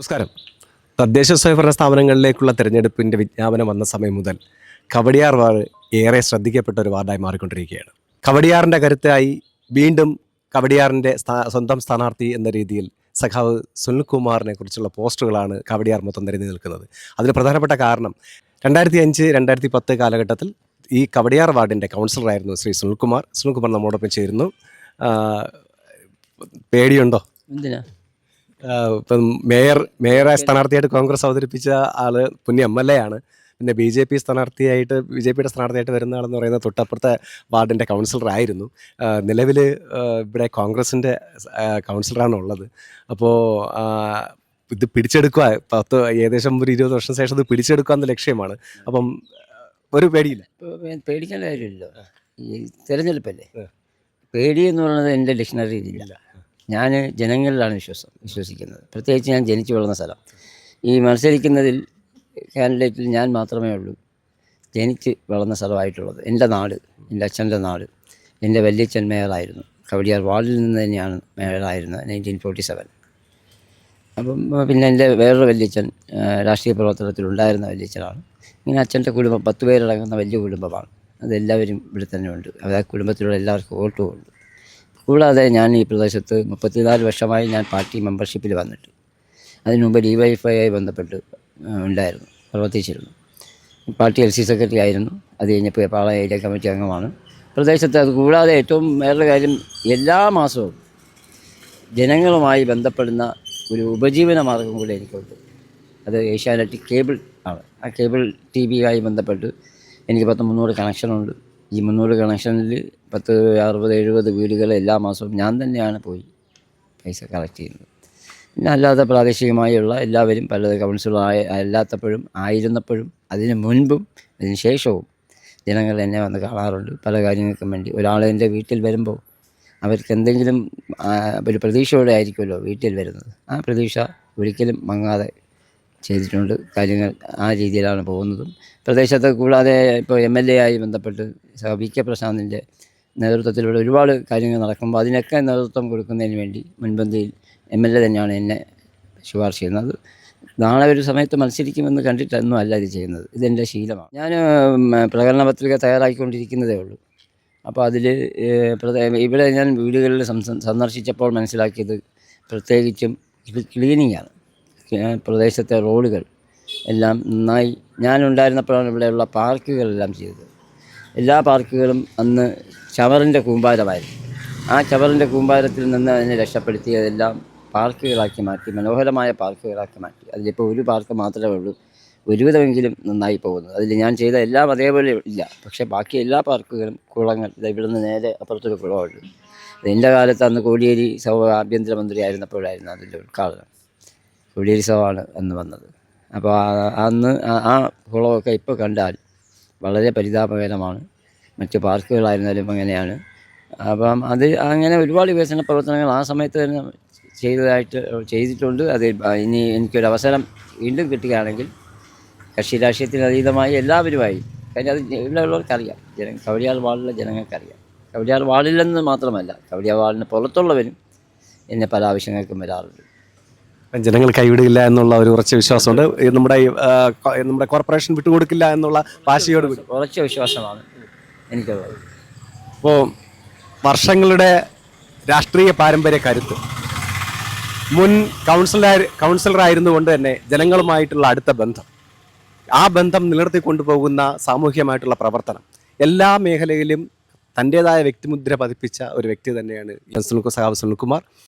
നമസ്കാരം. തദ്ദേശ സ്വയംഭരണ സ്ഥാപനങ്ങളിലേക്കുള്ള തെരഞ്ഞെടുപ്പിന്റെ വിജ്ഞാപനം വന്ന സമയം മുതൽ കവടിയാർ വാർഡ് ഏറെ ശ്രദ്ധിക്കപ്പെട്ട ഒരു വാർഡായി മാറിക്കൊണ്ടിരിക്കുകയാണ്. കവടിയാറിന്റെ കരുത്തായി വീണ്ടും കവടിയാറിന്റെ സ്വന്തം സ്ഥാനാർത്ഥി എന്ന രീതിയിൽ സഖാവ് സുനിൽകുമാറിനെ കുറിച്ചുള്ള പോസ്റ്ററുകളാണ് കവടിയാർ മൊത്തം നിരഞ്ഞു നിൽക്കുന്നത്. അതിൽ പ്രധാനപ്പെട്ട കാരണം രണ്ടായിരത്തി അഞ്ച് രണ്ടായിരത്തി പത്ത് കാലഘട്ടത്തിൽ ഈ കവടിയാർ വാർഡിന്റെ കൗൺസിലറായിരുന്നു ശ്രീ സുനിൽകുമാർ. സുനിൽകുമാർ നമ്മോടൊപ്പം ചേരുന്നു. പേടിയുണ്ടോ? എന്തിനാ? ഇപ്പം മേയർ മേയറായ സ്ഥാനാർത്ഥിയായിട്ട് കോൺഗ്രസ് അവതരിപ്പിച്ച ആൾ പുണ്യ എം എൽ എ ആണ്. പിന്നെ ബി ജെ പി സ്ഥാനാർത്ഥിയായിട്ട് ബി ജെ പിയുടെ സ്ഥാനാർത്ഥിയായിട്ട് വരുന്ന ആളെന്ന് പറയുന്നത് തൊട്ടപ്പുറത്തെ വാർഡിന്റെ കൗൺസിലർ ആയിരുന്നു. നിലവിൽ ഇവിടെ കോൺഗ്രസിന്റെ കൗൺസിലറാണ് ഉള്ളത്. അപ്പോൾ ഇത് പിടിച്ചെടുക്കുക പത്ത് ഏകദേശം ഒരു ഇരുപത് വർഷം ശേഷം ഇത് പിടിച്ചെടുക്കുക എന്ന ലക്ഷ്യമാണ്. അപ്പം ഒരു പേടിയില്ല. പേടിക്കേണ്ട കാര്യമില്ലല്ലോ. ഈ തെരഞ്ഞെടുപ്പല്ലേ. പേടി എന്ന് പറയുന്നത് എന്റെ ഡിക്ഷണറിയിലില്ല ഞാൻ ജനങ്ങളിലാണ് വിശ്വാസം വിശ്വസിക്കുന്നത്. പ്രത്യേകിച്ച് ഞാൻ ജനിച്ചു വളർന്ന സ്ഥലം. ഈ മത്സരിക്കുന്നതിൽ കാൻഡിഡേറ്റിൽ ഞാൻ മാത്രമേ ഉള്ളൂ. ജനിച്ച് വളർന്ന സ്ഥലമായിട്ടുള്ളത്. എന്റെ നാട് എന്റെ അച്ഛന്റെ നാട് എന്റെ വല്യച്ഛൻ മേയറായിരുന്നു. കവടിയാർ വാർഡിൽ നിന്ന് തന്നെയാണ് മേയറായിരുന്നത് നയന്റീൻ ഫോർട്ടി സെവൻ അപ്പം പിന്നെ എന്റെ വേറൊരു വല്യച്ഛൻ രാഷ്ട്രീയ പ്രവർത്തനത്തിലുണ്ടായിരുന്ന വല്യച്ഛനാണ്. ഇങ്ങനെ അച്ഛന്റെ കുടുംബം പത്ത് പേരടങ്ങുന്ന വലിയ കുടുംബമാണ്. അതെല്ലാവരും ഇവിടെ തന്നെ ഉണ്ട്. അത് കുടുംബത്തിലുള്ള എല്ലാവർക്കും ഓട്ടുമുണ്ട് കൂടാതെ ഞാൻ ഈ പ്രദേശത്ത് മുപ്പത്തിനാല് വർഷമായി ഞാൻ പാർട്ടി മെമ്പർഷിപ്പിൽ വന്നിട്ട്. അതിനു മുമ്പ് ഡി വൈ എഫ് ആയി ബന്ധപ്പെട്ട് ഉണ്ടായിരുന്നു പ്രവർത്തിച്ചിരുന്നു. പാർട്ടി എൽ സി സെക്രട്ടറി ആയിരുന്നു. അത് കഴിഞ്ഞപ്പോൾ പാള ഏരിയ കമ്മിറ്റി അംഗമാണ്. പ്രദേശത്ത് അത് കൂടാതെ ഏറ്റവും വേറൊരു കാര്യം എല്ലാ മാസവും ജനങ്ങളുമായി ബന്ധപ്പെടുന്ന ഒരു ഉപജീവന മാർഗം കൂടെ എനിക്കുണ്ട്. അത് ഏഷ്യാനെറ്റ് കേബിൾ ആണ്. ആ കേബിൾ ടി വിയുമായി ബന്ധപ്പെട്ട് എനിക്ക് പത്ത് മുന്നൂറ് കണക്ഷനുണ്ട്. ഈ മുന്നൂറ് കണക്ഷനിൽ പത്ത് അറുപത് എഴുപത് വീടുകൾ എല്ലാ മാസവും ഞാൻ തന്നെയാണ് പോയി പൈസ കളക്ട് ചെയ്യുന്നത്. പിന്നെ അല്ലാതെ പ്രാദേശികമായുള്ള എല്ലാവരും പല കൗൺസിലറായ അല്ലാത്തപ്പോഴും ആയിരുന്നപ്പോഴും അതിന് മുൻപും അതിന് ശേഷവും ജനങ്ങൾ എന്നെ വന്ന് കാണാറുണ്ട്. പല കാര്യങ്ങൾക്കും വേണ്ടി. ഒരാൾ എന്റെ വീട്ടിൽ വരുമ്പോൾ അവർക്ക് എന്തെങ്കിലും ഒരു പ്രതീക്ഷയോടെ ആയിരിക്കുമല്ലോ വീട്ടിൽ വരുന്നത്. ആ പ്രതീക്ഷ ഒരിക്കലും മങ്ങാതെ ചെയ്തിട്ടുണ്ട് കാര്യങ്ങൾ ആ രീതിയിലാണ് പോകുന്നതും. പ്രദേശത്ത് കൂടാതെ ഇപ്പോൾ എം എൽ എ ആയി ബന്ധപ്പെട്ട് വി കെ പ്രശാന്തിന്റെ നേതൃത്വത്തിലൂടെ ഒരുപാട് കാര്യങ്ങൾ നടക്കുമ്പോൾ അതിനൊക്കെ നേതൃത്വം കൊടുക്കുന്നതിന് വേണ്ടി മുൻപന്തിയിൽ എം എൽ എ തന്നെയാണ് എന്നെ ശുപാർശ ചെയ്യുന്നത്. നാളെ ഒരു സമയത്ത് മത്സരിക്കുമെന്ന് കണ്ടിട്ടൊന്നും അല്ല ഇത് ചെയ്യുന്നത്. ഇതെന്റെ ശീലമാണ്. ഞാൻ പ്രകടന പത്രിക തയ്യാറാക്കിക്കൊണ്ടിരിക്കുന്നതേ ഉള്ളൂ. അപ്പോൾ അതിൽ ഇവിടെ ഞാൻ വീടുകളിൽ സന്ദർശിച്ചപ്പോൾ മനസ്സിലാക്കിയത് പ്രത്യേകിച്ചും ഇത് ക്ലീനിങ്ങാണ്. പ്രദേശത്തെ റോഡുകൾ എല്ലാം നന്നായി. ഞാനുണ്ടായിരുന്നപ്പോഴാണ് ഇവിടെയുള്ള പാർക്കുകളെല്ലാം ചെയ്തത്. എല്ലാ പാർക്കുകളും അന്ന് ചവറിന്റെ കൂമ്പാരമായിരുന്നു. ആ ചവറിന്റെ കൂമ്പാരത്തിൽ നിന്ന് അതിനെ രക്ഷപ്പെടുത്തി അതെല്ലാം പാർക്കുകളാക്കി മാറ്റി മനോഹരമായ പാർക്കുകളാക്കി മാറ്റി. അതിലിപ്പോൾ ഒരു പാർക്ക് മാത്രമേ ഉള്ളൂ. ഒരുവിധമെങ്കിലും നന്നായി പോകുന്നു. അതിൽ ഞാൻ ചെയ്ത എല്ലാം അതേപോലെ ഇല്ല. പക്ഷേ ബാക്കി എല്ലാ പാർക്കുകളും കുളങ്ങൾ ഇത് ഇവിടുന്ന് നേരെ അപ്പുറത്തൊരു കുളമുണ്ട്. എന്റെ കാലത്ത് അന്ന് കോടിയേരി സൗ ആഭ്യന്തരമന്ത്രി ആയിരുന്നപ്പോഴായിരുന്നു അതിന്റെ ഉദ്ഘാടനം. കോടിയേരി സൗവാണ് അന്ന് വന്നത്. അപ്പോൾ അന്ന് ആ- ആ കുളമൊക്കെ ഇപ്പോൾ കണ്ടാൽ വളരെ പരിതാപകരമാണ്. മറ്റ് പാർക്കുകളായിരുന്നാലും അങ്ങനെയാണ്. അപ്പം അത് അങ്ങനെ ഒരുപാട് വികസന പ്രവർത്തനങ്ങൾ ആ സമയത്ത് തന്നെ ചെയ്തതായിട്ട് ചെയ്തിട്ടുണ്ട്. അത് ഇനി എനിക്കൊരു അവസരം വീണ്ടും കിട്ടുകയാണെങ്കിൽ കക്ഷി രാഷ്ട്രീയത്തിന് അതീതമായി എല്ലാവരുമായി കാര്യം അത് ഇവിടെയുള്ളവർക്കറിയാം ജന കവടിയാൾ വാർഡിലെ ജനങ്ങൾക്കറിയാം. കവടിയാൾ വാർഡിലെന്ന് മാത്രമല്ല കവടിയാൾ വാർഡിന് പുറത്തുള്ളവരും എന്നെ പല ആവശ്യങ്ങൾക്കും വരാറുണ്ട്. ജനങ്ങൾ കൈവിടില്ല എന്നുള്ള ഒരു ഉറച്ച വിശ്വാസമുണ്ട്. നമ്മുടെ നമ്മുടെ കോർപ്പറേഷൻ വിട്ടുകൊടുക്കില്ല എന്നുള്ള വാശിയോട് ഉറച്ച വിശ്വാസമാണ് എനിക്ക് അപ്പോൾ വർഷങ്ങളുടെ രാഷ്ട്രീയ പാരമ്പര്യ കരുത്ത്. മുൻ കൗൺസിലർ കൗൺസിലറായിരുന്നു കൊണ്ട് തന്നെ ജനങ്ങളുമായിട്ടുള്ള അടുത്ത ബന്ധം. ആ ബന്ധം നിലനിർത്തി കൊണ്ടുപോകുന്ന സാമൂഹ്യമായിട്ടുള്ള പ്രവർത്തനം. എല്ലാ മേഖലയിലും തന്റെതായ വ്യക്തിമുദ്ര പതിപ്പിച്ച ഒരു വ്യക്തി തന്നെയാണ് സുനിൽ സഹാബ് സുനിൽകുമാർ.